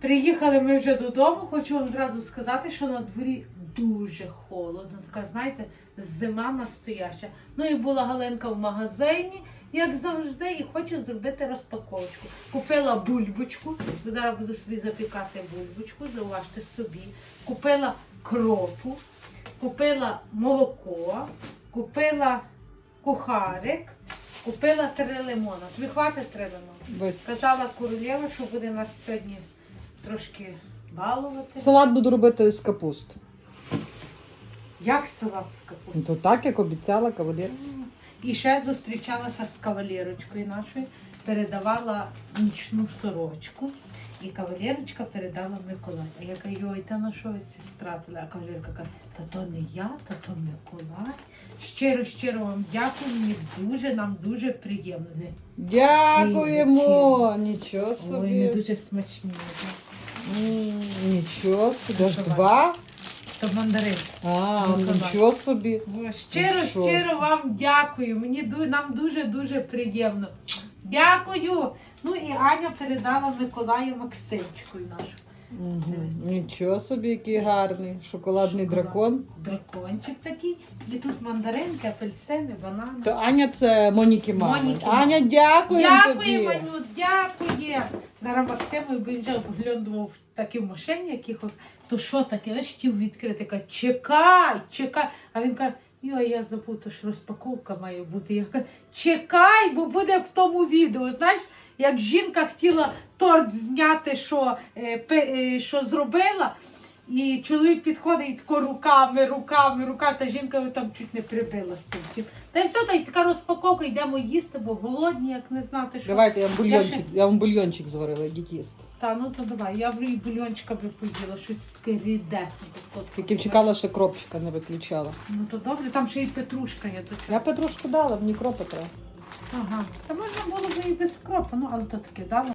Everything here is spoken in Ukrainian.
Приїхали ми вже додому. Хочу вам зразу сказати, що на дворі дуже холодно. Така, знаєте, зима настояща. Ну і була Галенка в магазині, як завжди, і хоче зробити розпаковочку. Купила бульбочку. Зараз буду собі запікати бульбочку, зауважте собі. Купила кропу, купила молоко, купила кухарик, купила три лимона. Тобі хватить три лимона? Сказала королева, що буде нас сьогодні трошки балувати. Салат буду робити з капусти. Як салат з капусти? То так, як обіцяла кавалерці. І ще зустрічалася з кавалерочкою нашою, передавала нічну сорочку. І кавалерочка передала Миколай. А я кажу, йой, та на що ви стратили? А кавалерка каже, та то не я, та то Миколай. Щиро, щиро вам дякую, мені дуже, нам дуже приємно. Дякуємо! Нічого Ой, не дуже смачні. М, Нічого собі. Аж два. То мандарин. А, Ну, нічого собі. О, Щиро, що щиро вам дякую. Мені ду- нам дуже дуже приємно. Дякую. Ну і Аня передала Миколаю Максимчику нашу. Мгм. Нічого собі, який гарний. Шоколадний Шоколад. дракон. Дракончик такий. І тут мандаринки, апельсини, банани. То Аня це Моніки мама. Моніки. Аня, дякую Дякую, тобі. Маню, дякую. Зараз Максиму він вже поглядував такі в машині якихось. То що таке? Ось хотів відкрити. Каже, чекай, чекай. А він каже, йой, я забув, то ж розпаковка має бути. Я кажу, чекай, бо буде в тому відео. Знаєш, як жінка хотіла торт зняти, що, е, е, що зробила. І чоловік підходить і тако руками, руками, руками, та жінка його там чуть не прибила з тим всім. Та й все, та й така розпаковка, йдемо їсти, бо голодні, як не знати, що. Давайте я вам Я ще- я вам бульйончик зварила, йдіть їсти. Та ну то давай, я б і бульончика би поїла, щось таке рідесеньке. таке. Тільки чекала, що кропчика не виключала. Ну то добре, там ще й петрушка є. Я Петрушку дала, мені кропи треба. Ага. Та можна було б і без кропу, ну але то таке дала.